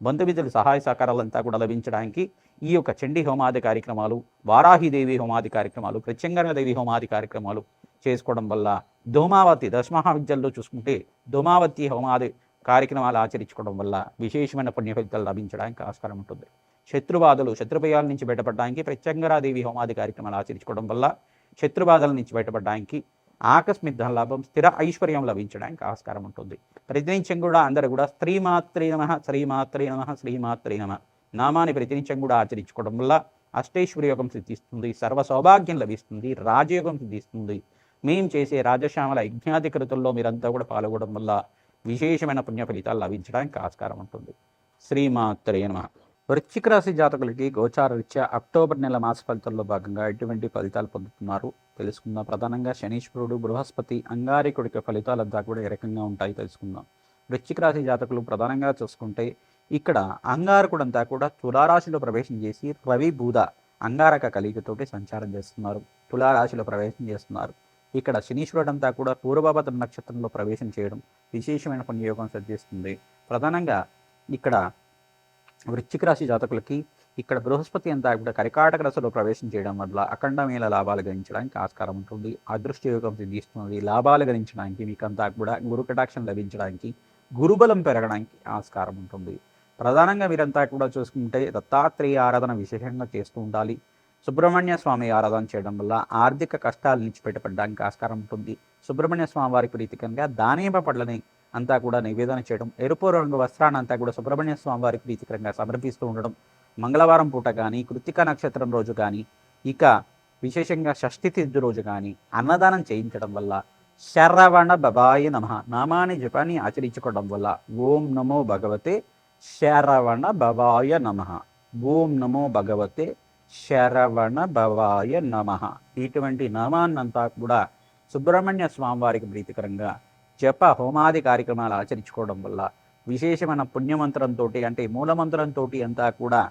బంధుమిత్రుల సహాయ సహకారాలంతా కూడా లభించడానికి ఈ యొక్క చండీ హోమాది కార్యక్రమాలు వారాహిదేవి హోమాది కార్యక్రమాలు ప్రత్యంగరదేవి హోమాది కార్యక్రమాలు చేసుకోవడం వల్ల ధూమావతి దశమహావిద్యల్లో చూసుకుంటే ధూమావతి హోమాది కార్యక్రమాలు ఆచరించుకోవడం వల్ల విశేషమైన పుణ్య ఫలితాలు లభించడానికి ఆస్కారం ఉంటుంది. శత్రుబాధలు శత్రుభయాల నుంచి బయటపడడానికి ప్రత్యంగరాదేవి హోమాది కార్యక్రమాలు ఆచరించుకోవడం వల్ల శత్రుబాధల నుంచి బయటపడడానికి ఆకస్మిక ధన లాభం స్థిర ఐశ్వర్యం లభించడానికి ఆస్కారం ఉంటుంది. ప్రతినిత్యం కూడా అందరూ కూడా శ్రీమాత్రే నమ శ్రీమాత్రే నమ శ్రీమాత్రే నమ. నామాన్ని ప్రతినిత్యం కూడా ఆచరించుకోవడం వల్ల అష్టైశ్వర్య యోగం సిద్ధిస్తుంది సర్వ సౌభాగ్యం లభిస్తుంది రాజయోగం సిద్ధిస్తుంది. మేం చేసే రాజశ్యామల యజ్ఞాధికృతుల్లో మీరంతా కూడా పాల్గొనడం వల్ల విశేషమైన పుణ్య ఫలితాలు లభించడానికి ఆస్కారం ఉంటుంది. శ్రీమాత్రే నమ. వృశ్చిక రాశి జాతకులకి గోచార రీత్యా అక్టోబర్ నెల మాస ఫలితాల్లో భాగంగా ఎటువంటి ఫలితాలు పొందుతున్నారు? తెలుసుకుందాం. ప్రధానంగా శనీశ్వరుడు బృహస్పతి అంగారికుడి యొక్క ఫలితాలంతా కూడా ఏ రకంగా ఉంటాయి తెలుసుకుందాం. వృశ్చిక రాశి జాతకులు ప్రధానంగా చూసుకుంటే ఇక్కడ అంగారకుడంతా కూడా తులారాశిలో ప్రవేశం చేసి రవి బూధ అంగారక కలిగితోటి సంచారం చేస్తున్నారు. తులారాశిలో ప్రవేశం చేస్తున్నారు. ఇక్కడ శనీశ్వరుడంతా కూడా పూర్వభద్ర నక్షత్రంలో ప్రవేశం చేయడం విశేషమైన పుణ్యయోగం సర్జిస్తుంది ప్రధానంగా ఇక్కడ వృశ్చిక రాశి జాతకులకి ఇక్కడ బృహస్పతి అంతా కూడా కరికాటక రసలో ప్రవేశం చేయడం వల్ల అఖండమైన లాభాలు గణించడానికి ఆస్కారం ఉంటుంది. అదృష్ట యోగం సిద్ధిస్తుంది. లాభాలు గణించడానికి మీకంతా కూడా గురు కటాక్షం లభించడానికి గురుబలం పెరగడానికి ఆస్కారం ఉంటుంది. ప్రధానంగా మీరంతా కూడా చూసుకుంటే దత్తాత్రేయ ఆరాధన విశేషంగా చేస్తూ ఉండాలి. సుబ్రహ్మణ్య స్వామి ఆరాధన చేయడం వల్ల ఆర్థిక కష్టాల నుంచి ఆస్కారం ఉంటుంది. సుబ్రహ్మణ్య స్వామి వారి ప్రీతికంగా దానిమ్మ పళ్ళని అంతా కూడా నివేదన చేయడం ఎరుపు రంగు వస్త్రాన్ని అంతా కూడా సుబ్రహ్మణ్య స్వామి వారికి ప్రీతికరంగా సమర్పిస్తూ ఉండడం మంగళవారం పూట కానీ కృతిక నక్షత్రం రోజు కానీ ఇక విశేషంగా షష్ఠి తిథి రోజు కానీ అన్నదానం చేయించడం వల్ల శరవణ బబాయ నమ నామాని జపాన్ని ఆచరించుకోవడం వల్ల ఓం నమో భగవతే శరవణ భవాయ నమ. ఓం నమో భగవతే శరవణ భవాయ నమ. ఇటువంటి నామాన్నంతా కూడా సుబ్రహ్మణ్య స్వామివారికి ప్రీతికరంగా జప హోమాది కార్యక్రమాలు ఆచరించుకోవడం వల్ల విశేషమైన పుణ్యమంత్రంతో అంటే మూలమంత్రంతో అంతా కూడా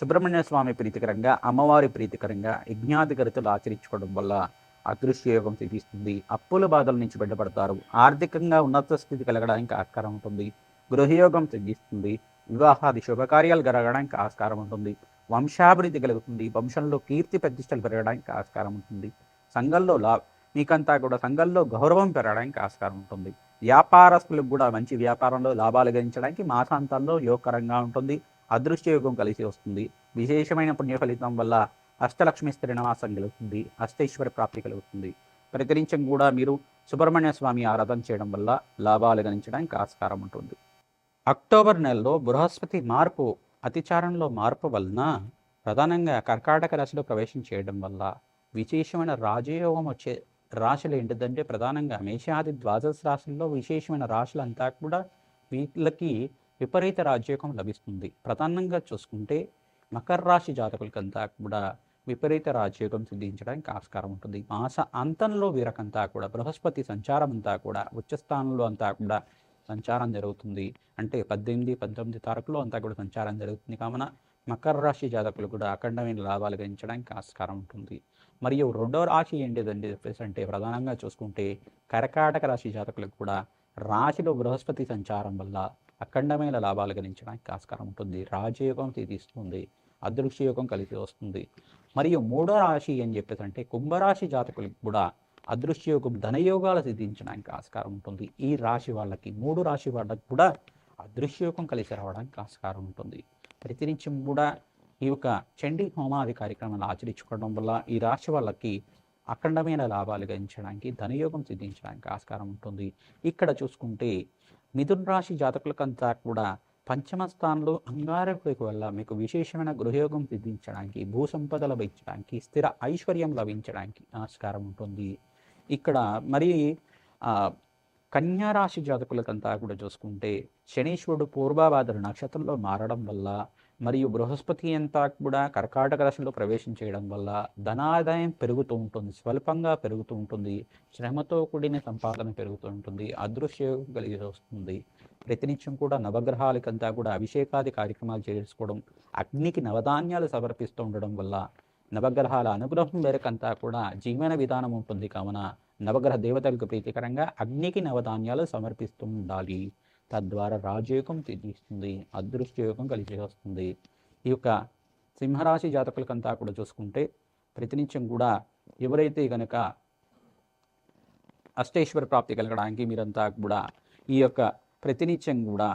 సుబ్రహ్మణ్య స్వామి ప్రీతికరంగా అమ్మవారి ప్రీతికరంగా యజ్ఞాధికరితలు ఆచరించుకోవడం వల్ల అదృశ్యయోగం సిద్ధిస్తుంది. అప్పుల బాధల నుంచి బయటపడతారు. ఆర్థికంగా ఉన్నత స్థితి కలగడానికి ఆస్కారం ఉంటుంది. గృహయోగం సిద్ధిస్తుంది. వివాహాది శుభకార్యాలు జరగడానికి ఆస్కారం ఉంటుంది. వంశాభివృద్ధి కలుగుతుంది. వంశంలో కీర్తి ప్రతిష్టలు పెరగడానికి ఆస్కారం ఉంటుంది. సంఘంలో లా మీకంతా కూడా సంఘంలో గౌరవం పెరగడానికి ఆస్కారం ఉంటుంది. వ్యాపారస్తులకు కూడా మంచి వ్యాపారంలో లాభాలు గణించడానికి మాసాంతంలో యోగకరంగా ఉంటుంది. అదృష్టయోగం కలిసి వస్తుంది. విశేషమైన పుణ్య ఫలితం వల్ల అష్టలక్ష్మి స్త్రీనివాసం కలుగుతుంది అష్టైశ్వర ప్రాప్తి కలుగుతుంది. ప్రతినిత్యం కూడా మీరు సుబ్రహ్మణ్య స్వామి ఆరాధన చేయడం వల్ల లాభాలు గణించడానికి ఆస్కారం ఉంటుంది. అక్టోబర్ నెలలో బృహస్పతి మార్పు అతిచారంలో మార్పు వలన ప్రధానంగా కర్కాటక రాశిలో ప్రవేశం చేయడం వల్ల విశేషమైన రాజయోగం వచ్చే రాశులు ఏంటిదంటే ప్రధానంగా మేషాది ద్వాదశ రాశుల్లో విశేషమైన రాశులు అంతా కూడా వీళ్ళకి విపరీత రాజ్యోగం లభిస్తుంది. ప్రధానంగా చూసుకుంటే మకర రాశి జాతకులకంతా కూడా విపరీత రాజ్యోగం సిద్ధించడానికి ఆస్కారం ఉంటుంది. మాస అంతంలో వీరకంతా కూడా బృహస్పతి సంచారం అంతా కూడా ఉచ్చస్థానంలో అంతా కూడా సంచారం జరుగుతుంది. అంటే పద్దెనిమిది పంతొమ్మిది తారీఖులో అంతా కూడా సంచారం జరుగుతుంది. కావున మకర రాశి జాతకులు కూడా అఖండమైన లాభాలు గణించడానికి ఆస్కారం ఉంటుంది. మరియు రెండో రాశి ఏంటిదండి చెప్పేసి అంటే ప్రధానంగా చూసుకుంటే కర్కాటక రాశి జాతకులకు కూడా రాశిలో బృహస్పతి సంచారం వల్ల అఖండమైన లాభాలు గణించడానికి ఆస్కారం ఉంటుంది. రాజయోగం తీస్తుంది అదృశ్యయోగం కలిసి వస్తుంది. మరియు మూడో రాశి అని చెప్పేసి అంటే కుంభరాశి జాతకులకు కూడా అదృశ్యయోగం ధనయోగాలు సిద్ధించడానికి ఆస్కారం ఉంటుంది. ఈ రాశి వాళ్ళకి మూడు రాశి వాళ్ళకి కూడా అదృశ్యయోగం కలిసి రావడానికి ఆస్కారం ఉంటుంది. ప్రతినిత్యం కూడా ఈ యొక్క చండీ హోమాది కార్యక్రమాలు ఆచరించుకోవడం వల్ల ఈ రాశి వాళ్ళకి అఖండమైన లాభాలు గడించడానికి ధనయోగం సిద్ధించడానికి ఆస్కారం ఉంటుంది. ఇక్కడ చూసుకుంటే మిథున్ రాశి జాతకులకంతా కూడా పంచమ స్థానంలో అంగారకుడికి వల్ల మీకు విశేషమైన గృహయోగం సిద్ధించడానికి భూ సంపద లభించడానికి స్థిర ఐశ్వర్యం లభించడానికి ఆస్కారం ఉంటుంది. ఇక్కడ మరి కన్యా రాశి జాతకులకంతా కూడా చూసుకుంటే శనీశ్వరుడు పూర్వభాద్ర నక్షత్రంలో మారడం వల్ల మరియు బృహస్పతి అంతా కూడా కర్కాటక రాశిలో ప్రవేశం చేయడం వల్ల ధనాదాయం పెరుగుతూ ఉంటుంది స్వల్పంగా పెరుగుతూ ఉంటుంది శ్రమతో కూడిన సంపాదన పెరుగుతూ ఉంటుంది అదృశ్యం కలిగి వస్తుంది. ప్రతినిత్యం కూడా నవగ్రహాలకంతా కూడా అభిషేకాది కార్యక్రమాలు చేసుకోవడం అగ్నికి నవధాన్యాలు సమర్పిస్తూ ఉండడం వల్ల నవగ్రహాల అనుగ్రహం మేరకంతా కూడా జీవన విధానం ఉంటుంది. కావున నవగ్రహ దేవతలకు ప్రీతికరంగా అగ్నికి నవధాన్యాలు సమర్పిస్తూ ఉండాలి. తద్వారా రాజయోగం తీస్తుంది అదృష్టయోగం కలిసి వస్తుంది ఈ యొక్క సింహరాశి జాతకులకంతా కూడా చూసుకుంటే ప్రతినిత్యం కూడా ఎవరైతే కనుక అష్టేశ్వర ప్రాప్తి కలగడానికి మీరంతా కూడా ఈ యొక్క ప్రతినిత్యం కూడా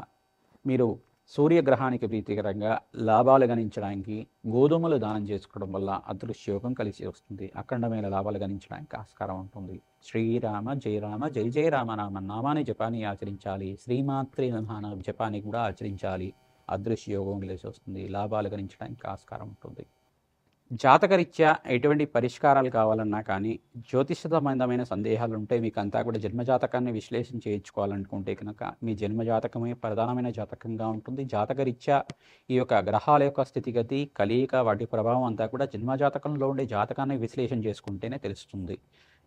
మీరు సూర్యగ్రహానికి ప్రీతికరంగా లాభాలు గణించడానికి గోధుమలు దానం చేసుకోవడం వల్ల అదృశ్యయోగం కలిసి వస్తుంది. అఖండమైన లాభాలు గణించడానికి ఆస్కారం ఉంటుంది. శ్రీరామ జయరామ జయ జయ రామనామ నామాన్ని జపాన్ని ఆచరించాలి. శ్రీమాత్రి నమాన జపాన్ని కూడా ఆచరించాలి. అదృశ్యయోగం కలిసి వస్తుంది. లాభాలు గణించడానికి ఆస్కారం ఉంటుంది. జాతకరీత్యా ఎటువంటి పరిష్కారాలు కావాలన్నా కానీ జ్యోతిష సంబంధమైన సందేహాలు ఉంటే మీకు అంతా కూడా జన్మజాతకాన్ని విశ్లేషణ చేయించుకోవాలనుకుంటే కనుక మీ జన్మజాతకమే ప్రధానమైన జాతకంగా ఉంటుంది. జాతకరీత్యా ఈ యొక్క గ్రహాల యొక్క స్థితిగతి కలియిక వాటి ప్రభావం అంతా కూడా జన్మజాతకంలో ఉండే జాతకాన్ని విశ్లేషణ చేసుకుంటేనే తెలుస్తుంది.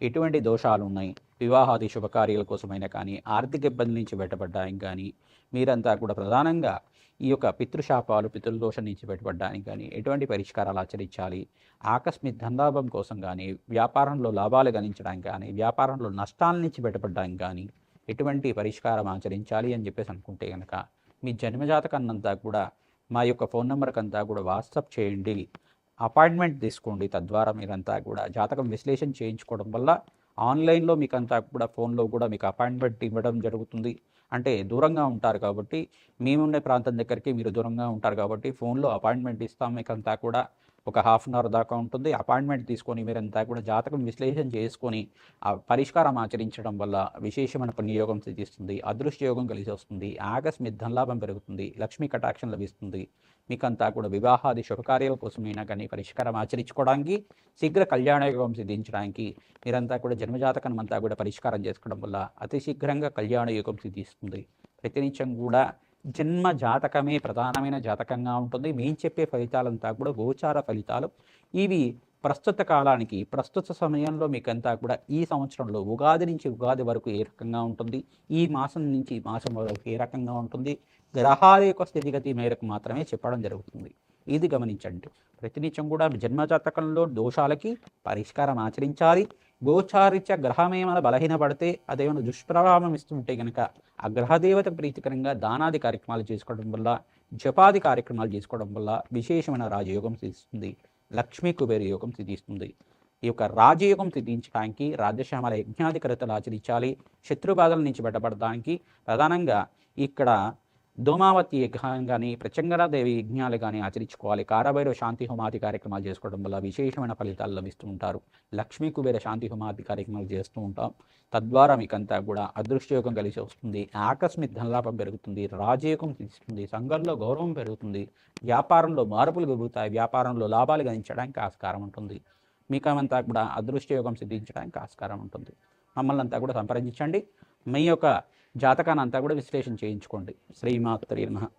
ఎటువంటి దోషాలు ఉన్నాయి వివాహాది శుభకార్యాల కోసమైనా కానీ ఆర్థిక ఇబ్బంది నుంచి బయటపడడానికి కానీ మీరంతా కూడా ప్రధానంగా ఈ యొక్క పితృశాపాలు పితృదోషం నుంచి బయటపడడానికి కానీ ఎటువంటి పరిష్కారాలు ఆచరించాలి? ఆకస్మిక ధనలాభం కోసం కానీ వ్యాపారంలో లాభాలు గణించడానికి కానీ వ్యాపారంలో నష్టాల నుంచి బయటపడడానికి కానీ ఎటువంటి పరిష్కారం ఆచరించాలి అని చెప్పేసి అనుకుంటే కనుక మీ జన్మజాతకాన్నంతా కూడా మా యొక్క ఫోన్ నెంబర్కి అంతా కూడా వాట్సాప్ చేయండి. అపాయింట్మెంట్ తీసుకోండి. తద్వారా మీరంతా కూడా జాతకం విశ్లేషణ చేయించుకోవడం వల్ల ఆన్లైన్లో మీకు అంతా కూడా ఫోన్లో కూడా మీకు అపాయింట్మెంట్ ఇవ్వడం జరుగుతుంది. అంటే దూరంగా ఉంటారు కాబట్టి మేముండే ప్రాంతం దగ్గరికి మీరు దూరంగా ఉంటారు కాబట్టి ఫోన్లో అపాయింట్మెంట్ ఇస్తాం మీకు అంతా కూడా. ఒక హాఫ్ అన్ అవర్ దాకా ఉంటుంది. అపాయింట్మెంట్ తీసుకొని మీరంతా కూడా జాతకం విశ్లేషణ చేసుకొని ఆ పరిష్కారం ఆచరించడం వల్ల విశేషమైన పుణ్యయోగం సిద్ధిస్తుంది. అదృష్ట యోగం కలిసి వస్తుంది. ఆకస్మిక ధనలాభం పెరుగుతుంది. లక్ష్మీ కటాక్షం లభిస్తుంది. మీకంతా కూడా వివాహాది శుభకార్యాల కోసమైనా కానీ పరిష్కారం ఆచరించుకోవడానికి శీఘ్ర కళ్యాణ యోగం సిద్ధించడానికి మీరంతా కూడా జన్మజాతకం అంతా కూడా పరిష్కారం చేసుకోవడం వల్ల అతి శీఘ్రంగా కళ్యాణ యోగం సిద్ధిస్తుంది. ప్రతినిత్యం కూడా జన్మ జాతకమే ప్రధానమైన జాతకంగా ఉంటుంది. మేము చెప్పే ఫలితాలంతా కూడా గోచార ఫలితాలు. ఇవి ప్రస్తుత కాలానికి ప్రస్తుత సమయంలో మీకంతా కూడా ఈ సంవత్సరంలో ఉగాది నుంచి ఉగాది వరకు ఏ రకంగా ఉంటుంది? ఈ మాసం నుంచి ఈ మాసం వరకు ఏ రకంగా ఉంటుంది? గ్రహాల యొక్క స్థితిగతి మేరకు మాత్రమే చెప్పడం జరుగుతుంది. ఇది గమనించండి. ప్రతినిత్యం కూడా జన్మజాతకంలో దోషాలకి పరిష్కారం ఆచరించాలి. గోచారిత్య గ్రహం ఏమైనా బలహీనపడితే అదేమైనా దుష్ప్రభావం ఇస్తుంటే కనుక ఆ గ్రహదేవత ప్రీతికరంగా దానాది కార్యక్రమాలు చేసుకోవడం వల్ల జపాది కార్యక్రమాలు చేసుకోవడం వల్ల విశేషమైన రాజయోగం సిద్ధిస్తుంది. లక్ష్మీ కుబేర యోగం సిద్ధిస్తుంది. ఈ యొక్క రాజయోగం సిద్ధించడానికి రాజశామల యజ్ఞాధికరతలు ఆచరించాలి. శత్రుబాధల నుంచి బయటపడడానికి ప్రధానంగా ఇక్కడ దోమావతి యజ్ఞం కానీ ప్రచంగరాదేవి యజ్ఞాలు కానీ ఆచరించుకోవాలి. కారభైరవ శాంతి హోమాది కార్యక్రమాలు చేసుకోవడం వల్ల విశేషమైన ఫలితాలు లభిస్తూ ఉంటారు లక్ష్మీ కుబేర శాంతి హోమాది కార్యక్రమాలు చేస్తూ ఉంటాం. తద్వారా మీకంతా కూడా అదృష్టయోగం కలిసి వస్తుంది. ఆకస్మిక ధనలాభం పెరుగుతుంది. రాజయోగం తీస్తుంది సంఘంలో గౌరవం పెరుగుతుంది. వ్యాపారంలో మార్పులు పెరుగుతాయి. వ్యాపారంలో లాభాలు గణించడానికి ఆస్కారం ఉంటుంది. మీకమంతా కూడా అదృష్టయోగం సిద్ధించడానికి ఆస్కారం ఉంటుంది. మమ్మల్ని అంతా కూడా సంప్రదించండి. మీ యొక్క జాతకాన్ని అంతా కూడా విశ్లేషణ చేయించుకోండి. శ్రీమాత్రి నమ.